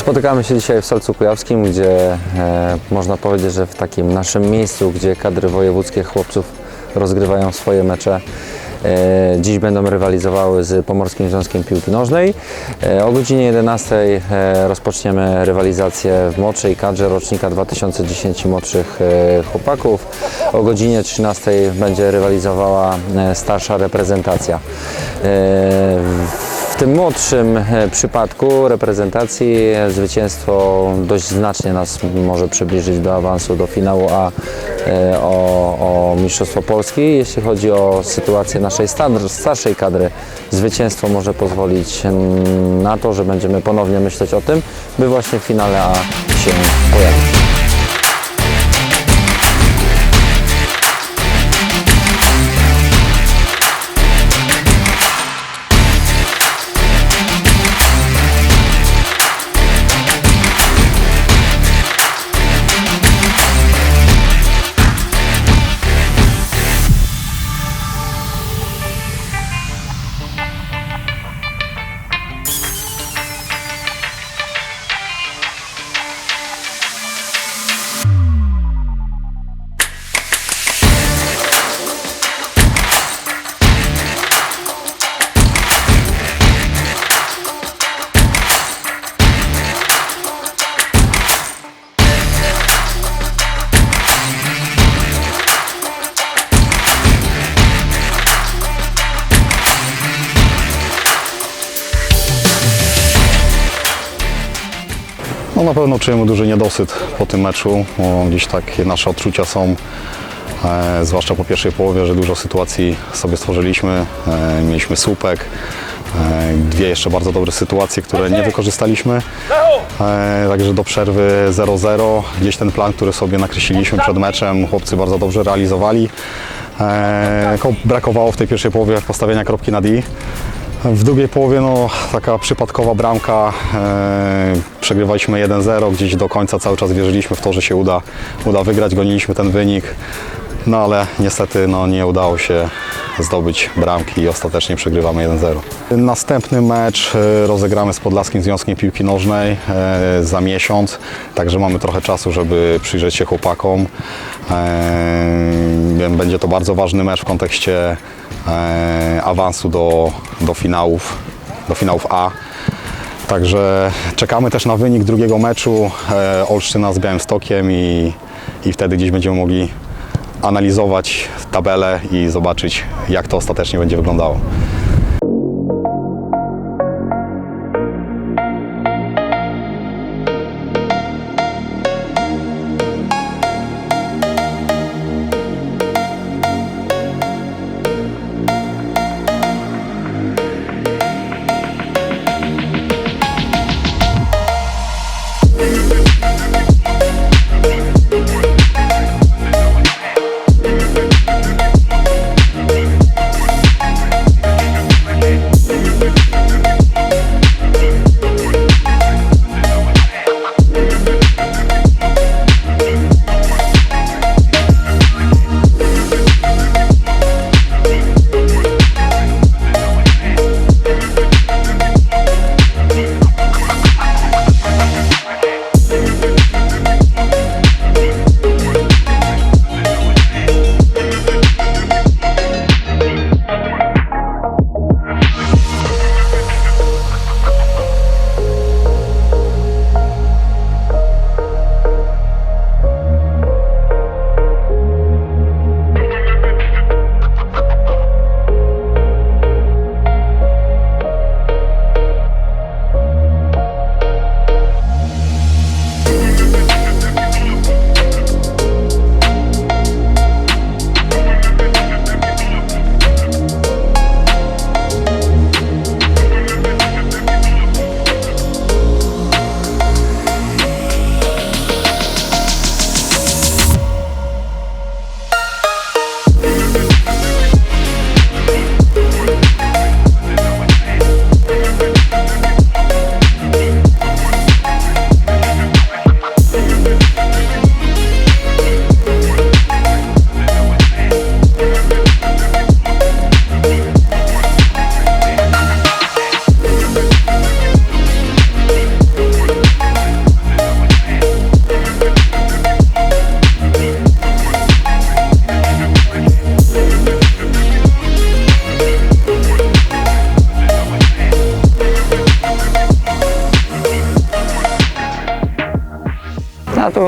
Spotykamy się dzisiaj w Solcu Kujawskim, gdzie e, można powiedzieć, że w takim naszym miejscu, gdzie kadry wojewódzkie chłopców rozgrywają swoje mecze. E, dziś będą rywalizowały z Pomorskim Związkiem Piłki Nożnej. E, o godzinie 11 e, rozpoczniemy rywalizację w młodszej kadrze rocznika 2010 młodszych chłopaków. O godzinie 13 będzie rywalizowała starsza reprezentacja. W tym młodszym przypadku reprezentacji zwycięstwo dość znacznie nas może przybliżyć do awansu do finału A o, o Mistrzostwo Polski. Jeśli chodzi o sytuację naszej star- starszej kadry, zwycięstwo może pozwolić na to, że będziemy ponownie myśleć o tym, by właśnie w finale A się pojawić. No na pewno czujemy duży niedosyt po tym meczu, bo gdzieś takie nasze odczucia są, e, zwłaszcza po pierwszej połowie, że dużo sytuacji sobie stworzyliśmy. E, mieliśmy słupek, e, dwie jeszcze bardzo dobre sytuacje, które nie wykorzystaliśmy. E, także do przerwy 0-0, gdzieś ten plan, który sobie nakreśliliśmy przed meczem, chłopcy bardzo dobrze realizowali. E, tylko brakowało w tej pierwszej połowie postawienia kropki na D. W drugiej połowie no, taka przypadkowa bramka. E, przegrywaliśmy 1-0, gdzieś do końca cały czas wierzyliśmy w to, że się uda, uda wygrać, goniliśmy ten wynik. No ale niestety no, nie udało się zdobyć bramki i ostatecznie przegrywamy 1-0. Następny mecz e, rozegramy z Podlaskim Związkiem Piłki Nożnej e, za miesiąc, także mamy trochę czasu, żeby przyjrzeć się chłopakom. E, Będzie to bardzo ważny mecz w kontekście awansu do, do finałów, do finałów A. Także czekamy też na wynik drugiego meczu Olsztyna z Białymstokiem i, i wtedy gdzieś będziemy mogli analizować tabelę i zobaczyć, jak to ostatecznie będzie wyglądało.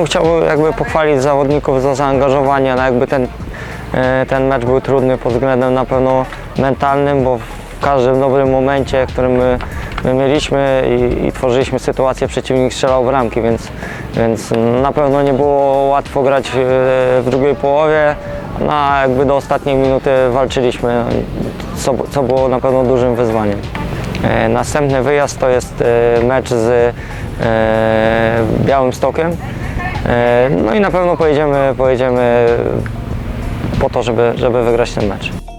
Chciałbym jakby pochwalić zawodników za zaangażowanie, no jakby ten, e, ten mecz był trudny pod względem na pewno mentalnym, bo w każdym dobrym momencie, który my, my mieliśmy i, i tworzyliśmy sytuację, przeciwnik strzelał w ramki, więc, więc na pewno nie było łatwo grać e, w drugiej połowie, no a jakby do ostatniej minuty walczyliśmy, co, co było na pewno dużym wyzwaniem. E, Następny wyjazd to jest mecz z Białym Stokiem. E, No i na pewno pojedziemy, pojedziemy po to, żeby, żeby wygrać ten mecz.